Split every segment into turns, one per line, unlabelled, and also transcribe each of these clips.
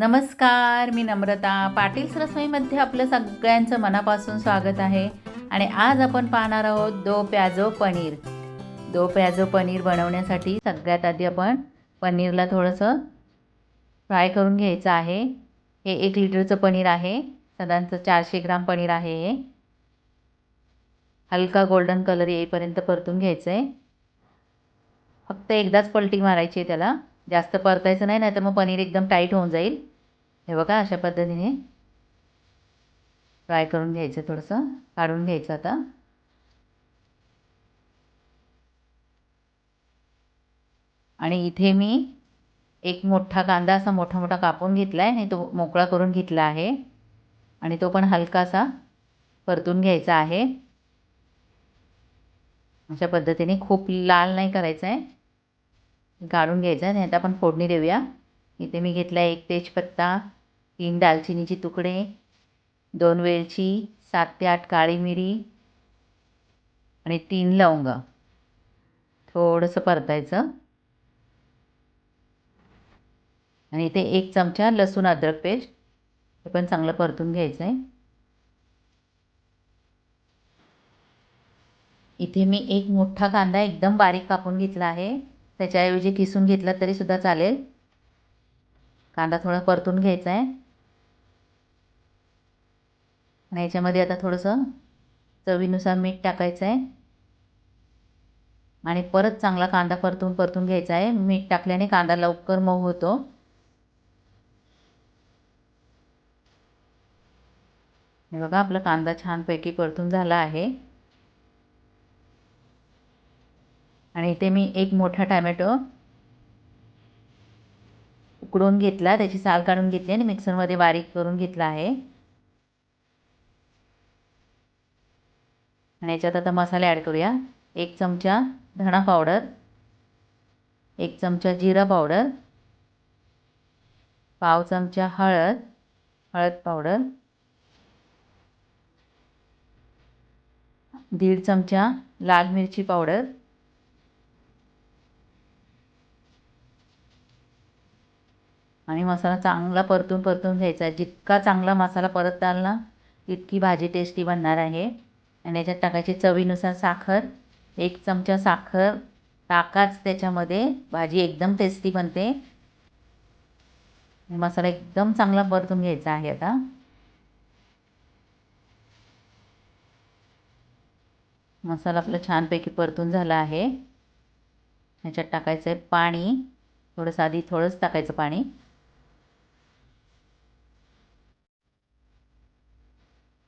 नमस्कार मी नम्रता. पाटील रसोईमध्ये आपलं सगळ्यांचं मनापासून स्वागत आहे. आणि आज आपण पाहणार आहोत दो प्याजो पनीर. दो प्याजो पनीर बनवण्यासाठी सगळ्यात आधी आपण पनीरला थोडंसं फ्राय करून घ्यायचं आहे. हे एक लिटरचं पनीर आहे. साधारणचं चारशे ग्राम पनीर आहे हे. हलका गोल्डन कलर येईपर्यंत परतून घ्यायचं आहे फक्त एकदाच पलटी मारायची आहे त्याला. जास्त परतायचं नाही नाही तर मग पनीर एकदम टाईट होऊन जाईल. हे बघा अशा पद्धतीने फ्राय करून घ्यायचं थोडंसं. काढून घ्यायचं आता. आणि इथे मी एक मोठा कांदा असा मोठा मोठा कापून घेतला आहे आणि तो मोकळा करून घेतला आहे. आणि तो पण हलकासा परतून घ्यायचा आहे. अशा पद्धतीने खूप लाल नाही करायचा आहे काढून घ्यायचा आहे आता आपण फोडणी देऊया. इथे मी घेतला एक तेजपत्ता तीन दालचिनीचे तुकडे दोन वेलची सात ते आठ काळी मिरी आणि तीन लवंग. थोडंसं परतायचं. आणि इथे एक चमचा लसूण अद्रक पेस्ट. हे पण चांगलं परतून घ्यायचं आहे इथे मी एक मोठा कांदा एकदम बारीक कापून घेतला आहे. त्याच्याऐवजी किसून घेतला तरीसुद्धा चालेल. कांदा थोडा परतून घ्यायचा आहे आणि याच्यामध्ये आता थोडंसं चवीनुसार मीठ टाकायचं आहे. आणि परत चांगला कांदा परतून परतून घ्यायचा आहे. मीठ टाकल्याने कांदा लवकर मऊ होतो. हे बघा आपला कांदा छानपैकी परतून झाला आहे. आणि इथे मी एक मोठा टॅमॅटो उकडून घेतला. त्याची साल काढून घेतली आणि मिक्सरमध्ये बारीक करून घेतला आहे. आणि याच्यात आता मसाले ॲड करूया. एक चमचा धणा पावडर एक चमचा जिरा पावडर पाव चमचा हळद हळद पावडर दीड चमचा लाल मिरची पावडर आणि मसाला चांगला परतून परतून घ्यायचा. आहे जितका चांगला मसाला परताल ना तितकी भाजी टेस्टी बनणार आहे. आणि याच्यात टाकायची चवीनुसार साखर एक चमचा साखर टाकाच त्याच्यामध्ये भाजी एकदम टेस्टी बनते. मसाला एकदम चांगला परतून घ्यायचा आहे आता. मसाला आपला छानपैकी परतून झाला आहे. ह्याच्यात टाकायचं आहे पाणी. थोडंसं आधी थोडंच टाकायचं पाणी.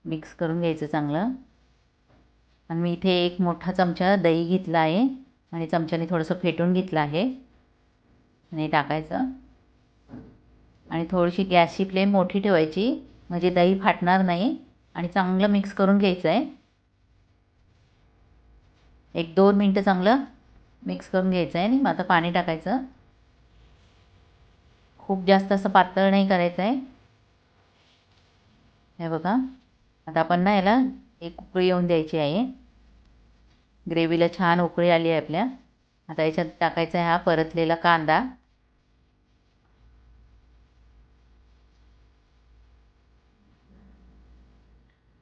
मिक्स करून घ्यायचं चांगलं. आणि मी इथे एक मोठा चमचा दही घेतला आहे आणि चमच्याने थोडंसं फेटून घेतलं आहे आणि टाकायचं. आणि थोडीशी गॅसची फ्लेम मोठी ठेवायची म्हणजे दही फाटणार नाही आणि चांगलं मिक्स करून घ्यायचं आहे. एक दोन मिनटं चांगलं मिक्स करून घ्यायचं आहे आणि मग आता पाणी टाकायचं. खूप जास्त असं पातळ नाही करायचं आहे. हे बघा आता आपण ना याला एक उकळी येऊन द्यायची आहे. ग्रेव्हीला छान उकळी आली आहे आपल्या. आता याच्यात टाकायचा आहे हा परतलेला कांदा.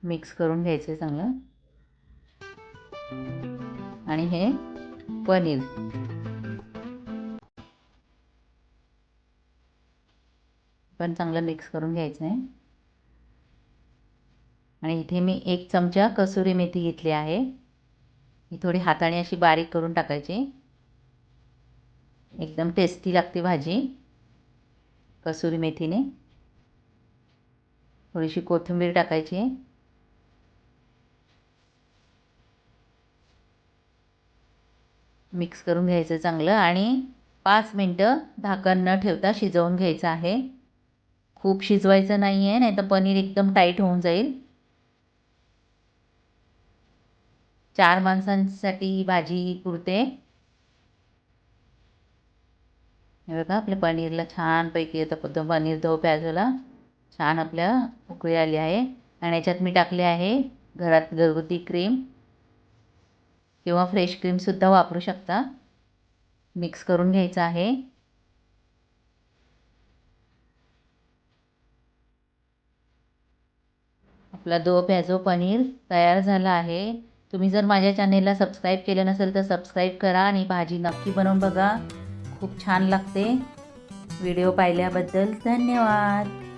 मिक्स करून घ्यायचं आहे चांगलं. आणि हे पनीर. पण चांगलं मिक्स करून घ्यायचं आहे आणि इथे मी एक चमचा कसुरी मेथी घेतली आहे. ही थोडी हाताने अशी बारीक करून टाकायची. एकदम टेस्टी लागते भाजी कसुरी मेथीने. थोडीशी कोथिंबीर टाकायची. मिक्स करून घ्यायचं चांगलं आणि पाच मिनटं झाकण न ठेवता शिजवून घ्यायचं आहे. खूप शिजवायचं नाही आहे नाही तर पनीर एकदम टाईट होऊन जाईल. चार माणसांसाठी भाजी कुरते हे बघा आपल्या पनीरला छानपैकी येतं पद्धत पनीर दो प्याजोला छान आपल्या उकळी आली आहे. आणि याच्यात मी टाकले आहे घरात घरगुती क्रीम किंवा फ्रेश क्रीमसुद्धा वापरू शकता. मिक्स करून घ्यायचं आहे. आपला दो प्याजो पनीर तयार झाला आहे. तुम्ही जर माझ्या चॅनेलला सबस्क्राईब केलं नसेल तर सबस्क्राईब करा आणि भाजी नक्की बनवून बघा. खूप छान लागते. व्हिडिओ पाहिल्याबद्दल धन्यवाद.